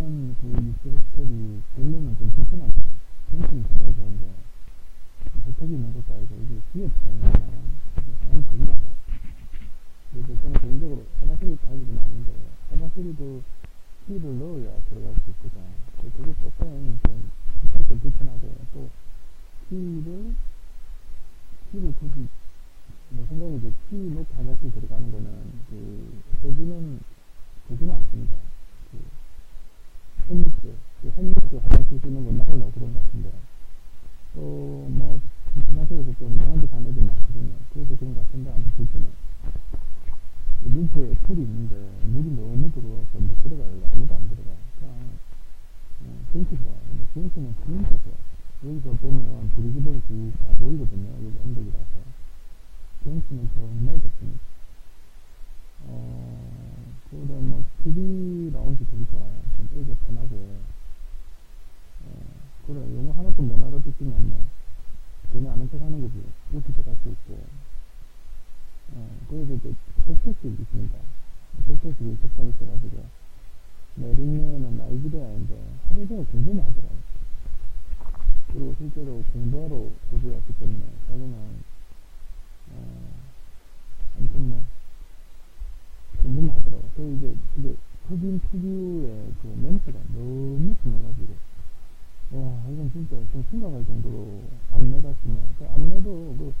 이런 그 뉴스 혜택이 별로는 좀 불편합니다. 정신이 정말 좋은데 혜택이 있는 것도 아니고 이게 기업 때문에 사람이 되게 많아요. 그래서 저는 개인적으로 화장실이 가지는 않는데 화장실에도 키를 넣어야 들어갈 수 있거든. 그게 조금 좀 살짝 불편하고 또 키를 굳이 내 생각에 이제 키 놓고 화장실 들어가는 거는 그 해주는 되지는 않습니다. 그 홈미스, 그 홈미스 화장실 쓰는 거 나오려고 그런 것 같은데 또 뭐 이상한 짓 하는 애들 많거든요. 그래서 그런 것 같은데 아무튼 불편해. 눈포에 풀이 있는데 물이 너무 들어와서 못 들어가요. 아무도 안 들어가. 그냥 어, 경치 좋아요. 근데 경치는 진짜 좋아. 여기서 보면 브리즈번이 쭉다 보이거든요. 여기 언덕이라서. 경치는 정말 좋습니다. 어, 그래, 뭐, TV 라운지 되게 좋아요. 좀 애가 편하고. 어, 그래, 영어 하나도 못 알아듣지만 뭐, 전혀 아는 척 하는 거지. 웃기도 갈 수 있고. 어, 그래서 이제 독서실이 있습니다. 독서실이 석방 있어가지고, 내리면은 나이지리아인데, 하루 종일 공부만 하더라고요. 그리고 실제로 공부하러 호주에 왔기 때문에, 자기는, 어, 아무튼 뭐, 공부만 하더라고요. 그 이제, 이제, 흑인 특유의 그 냄새가 너무 심해가지고, 와, 이건 진짜 좀 심각할 정도로 암내가 심해. 그 암내도 그,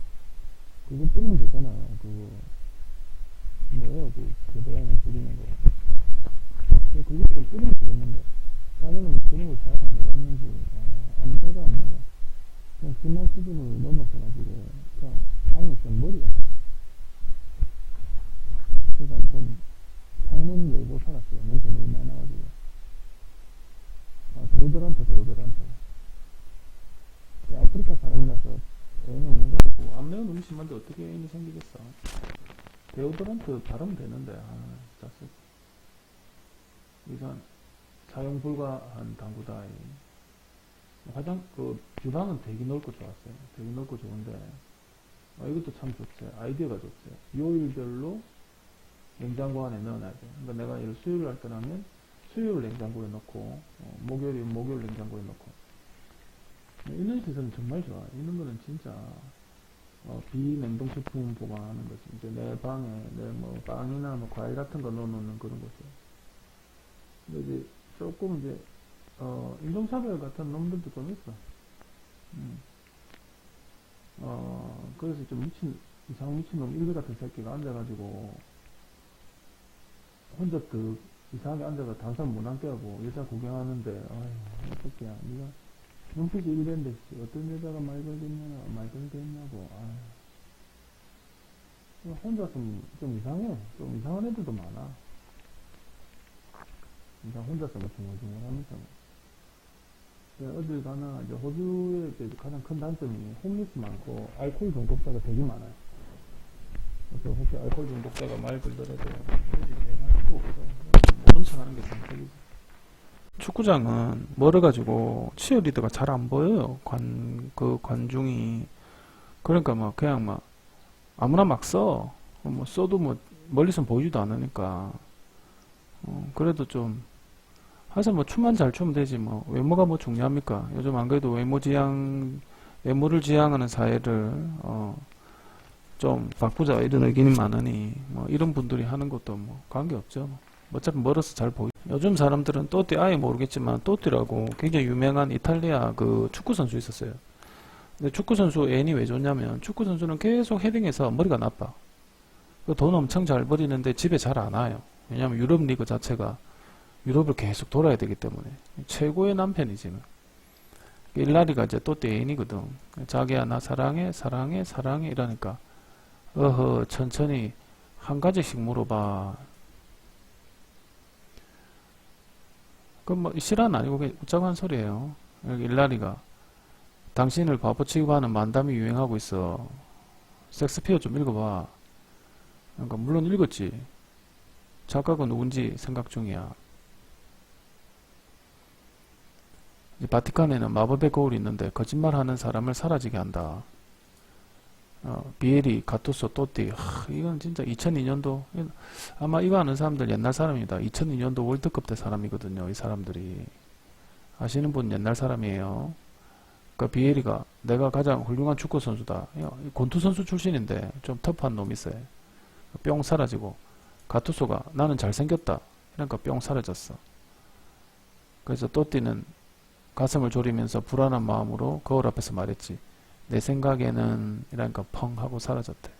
그거 뿌리면 되잖아요. 그거, 뭐예요, 그, 교대양에 뿌리는 거. 그, 그거 좀 뿌리면 되겠는데, 자기는 그런 걸 잘 안 해봤는지, 아, 암내가 암내가. 그냥 심한 수준을 넘어서가지고, 그냥, 방이 좀 머리가. 그래서 좀, 창문 열고 살았어요. 냄새 너무 많이 나가지고. 아, 데오드란트, 데오드란트. 이 아프리카 사람이라서 애는 없는 거 암내가 너무 심한데 어떻게 애인이 생기겠어. 데오드란트 바르면 되는데, 아, 쓰 우선, 사용 불가한 당구다이. 화장, 그, 주방은 되게 넓고 좋았어요. 되게 넓고 좋은데, 아, 이것도 참 좋지. 아이디어가 좋지. 요일별로 냉장고 안에 넣어놔야 돼. 그러니까 내가 이를 수요일 할 때라면 수요일 냉장고에 넣고, 어, 목요일이면 목요일 냉장고에 넣고. 이런 시설은 정말 좋아. 이런 거는 진짜, 어, 비냉동식품 보관하는 거지. 이제 내 방에, 내 뭐, 빵이나 뭐, 과일 같은 거 넣어놓는 그런 거지. 근데 이제 조금 이제, 어, 인종차별 같은 놈들도 좀 있어. 음. 어, 그래서 좀 미친, 이상 미친놈 일개 같은 새끼가 앉아가지고, 혼자 그, 이상하게 앉아서 단산 못 앉게 하고, 여자 구경하는데, 아휴, 어떡해. 니가, 눈빛이 이랬는데, 씨, 어떤 여자가 말 걸겠냐, 말 걸겠냐고, 아휴. 혼자 좀, 좀 이상해. 좀 이상한 애들도 많아. 그냥 혼자서 뭐 중얼중얼 하면서. 네, 어딜 가나, 이제 호주의 가장 큰 단점이 홈리스 많고, 알코올 중독자가 되게 많아요. 그래서 혹시 알코올 중독자가 말 걸더라도. 모른 척 하는 게 정석이지. 축구장은 멀어가지고 치어리더가 잘 안 보여요. 관, 그 관중이. 그러니까 막 그냥 막 아무나 막 써. 뭐 써도 뭐 멀리선 보이지도 않으니까. 어, 그래도 좀 항상 뭐 춤만 잘 추면 되지 뭐 외모가 뭐 중요합니까? 요즘 안 그래도 외모 지향 외모를 지향하는 사회를 어, 좀 바꾸자 이런 의견이 많으니 뭐 이런 분들이 하는 것도 뭐 관계 없죠. 어차피 멀어서 잘 보이. 요즘 사람들은 또띠 아예 모르겠지만 또띠라고 굉장히 유명한 이탈리아 그 축구 선수 있었어요. 근데 축구 선수 애인이 왜 좋냐면 축구 선수는 계속 헤딩해서 머리가 나빠. 그돈 엄청 잘 버리는데 집에 잘 안 와요. 왜냐면 유럽 리그 자체가 유럽을 계속 돌아야 되기 때문에 최고의 남편이지. 일라리가 이제 또띠 애인이거든. 자기야 나 사랑해 사랑해 사랑해 이러니까 어허 천천히 한 가지씩 물어봐. 그럼 뭐 실화는 아니고 그냥 웃자고 한 소리예요. 여기 일라리가 당신을 바보 취급하는 만담이 유행하고 있어. 섹스피어 좀 읽어봐. 그러니까 물론 읽었지. 작가가 누군지 생각 중이야. 바티칸에는 마법의 거울이 있는데 거짓말하는 사람을 사라지게 한다. 어, 비에리, 가투소, 또띠. 하, 이건 진짜 2002년도 아마 이거 아는 사람들 옛날 사람입니다. 2002년도 월드컵 때 사람이거든요. 이 사람들이 아시는 분 옛날 사람이에요. 그러니까 비에리가 내가 가장 훌륭한 축구 선수다. 권투 선수 출신인데 좀 터프한 놈이 있어요. 뿅 사라지고 가투소가 나는 잘생겼다. 그러니까 뿅 사라졌어. 그래서 또띠는 가슴을 졸이면서 불안한 마음으로 거울 앞에서 말했지. 내 생각에는 이러니까 펑 하고 사라졌대.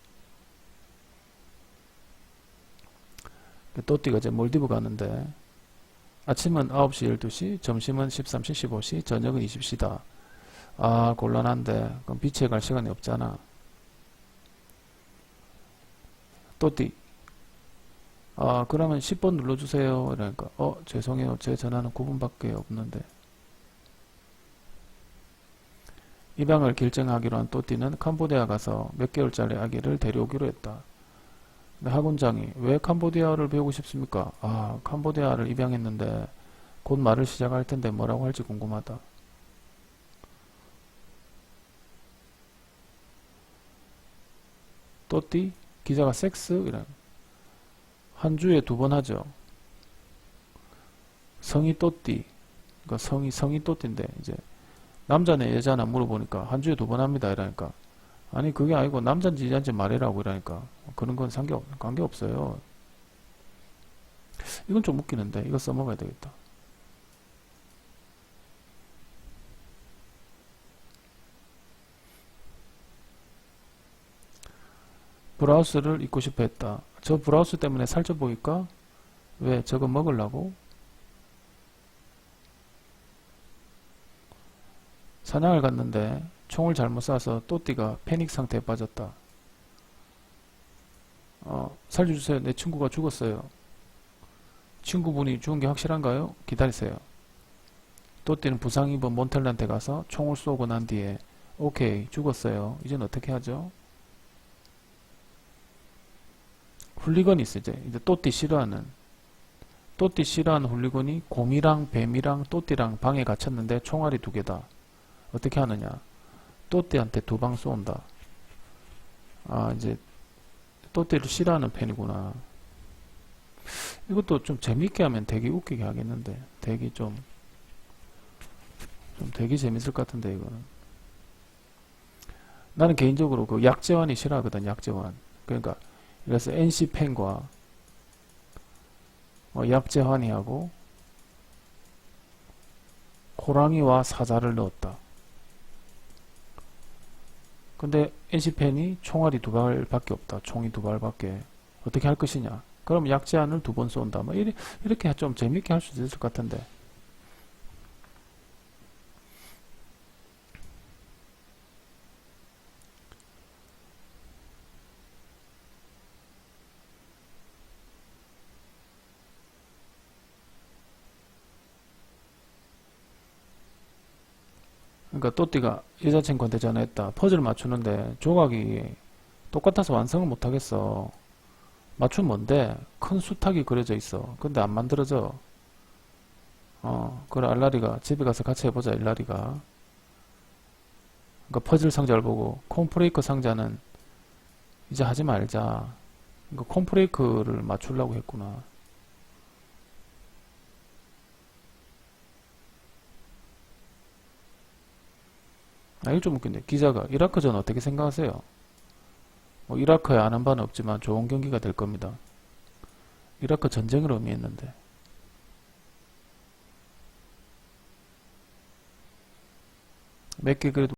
또띠가 이제 몰디브 가는데 아침은 9시, 12시, 점심은 13시, 15시, 저녁은 20시다. 아, 곤란한데. 그럼 비치에 갈 시간이 없잖아. 또띠. 아, 그러면 10번 눌러주세요. 이러니까, 어, 죄송해요. 제 전화는 9분밖에 없는데. 입양을 결정하기로 한 또띠는 캄보디아 가서 몇 개월짜리 아기를 데려오기로 했다. 학원장이 왜 캄보디아를 배우고 싶습니까? 아, 캄보디아를 입양했는데 곧 말을 시작할 텐데 뭐라고 할지 궁금하다. 또띠? 기자가 섹스? 이런. 한 주에 두 번 하죠. 성이 또띠. 그러니까 성이, 성이 또띠인데, 이제, 남자네 여자나 물어보니까 한 주에 두 번 합니다. 이러니까. 아니, 그게 아니고 남자인지 여자인지 말해라고 이러니까. 그런 건 상관, 관계 없어요. 이건 좀 웃기는데, 이거 써먹어야 되겠다. 브라우스를 입고 싶어 했다. 저 브라우스 때문에 살쪄 보일까? 왜? 저거 먹으려고? 사냥을 갔는데 총을 잘못 쏴서 또띠가 패닉 상태에 빠졌다. 어, 살려주세요. 내 친구가 죽었어요. 친구분이 죽은 게 확실한가요? 기다리세요. 또띠는 부상 입은 몬텔란테 가서 총을 쏘고 난 뒤에 오케이 죽었어요. 이젠 어떻게 하죠? 훌리건이 있어 이제 이제 또띠 싫어하는 또띠 싫어하는 훌리건이 곰이랑 뱀이랑 또띠랑 방에 갇혔는데 총알이 두 개다. 어떻게 하느냐? 또띠한테 두 방 쏜다. 아 이제 또띠를 싫어하는 편이구나. 이것도 좀 재밌게 하면 되게 웃기게 하겠는데 되게 좀 좀 되게 재밌을 것 같은데 이거는 나는 개인적으로 그 약재환이 싫어하거든 약재환 그러니까 그래서 NC 펜과 어, 약재환이하고 호랑이와 사자를 넣었다. 근데 NC 펜이 총알이 두 발밖에 없다. 총이 두 발밖에. 어떻게 할 것이냐? 그럼 약재환을 두 번 쏜다. 뭐 이리, 이렇게 좀 재밌게 할수 있을 것 같은데. 그러니까 또띠가 여자친구한테 전화했다. 퍼즐 맞추는데 조각이 똑같아서 완성을 못하겠어. 맞춤 뭔데? 큰 수탉이 그려져 있어. 근데 안 만들어져. 어, 그래 알라리가 집에 가서 같이 해보자 일라리가. 그러니까 퍼즐 상자를 보고 콤프레이크 상자는 이제 하지 말자. 그러니까 콤프레이크를 맞추려고 했구나. 아, 이거 좀 웃긴데. 기자가 이라크 전 어떻게 생각하세요? 뭐 이라크에 아는 바는 없지만 좋은 경기가 될 겁니다. 이라크 전쟁을 의미했는데. 몇 개 그래도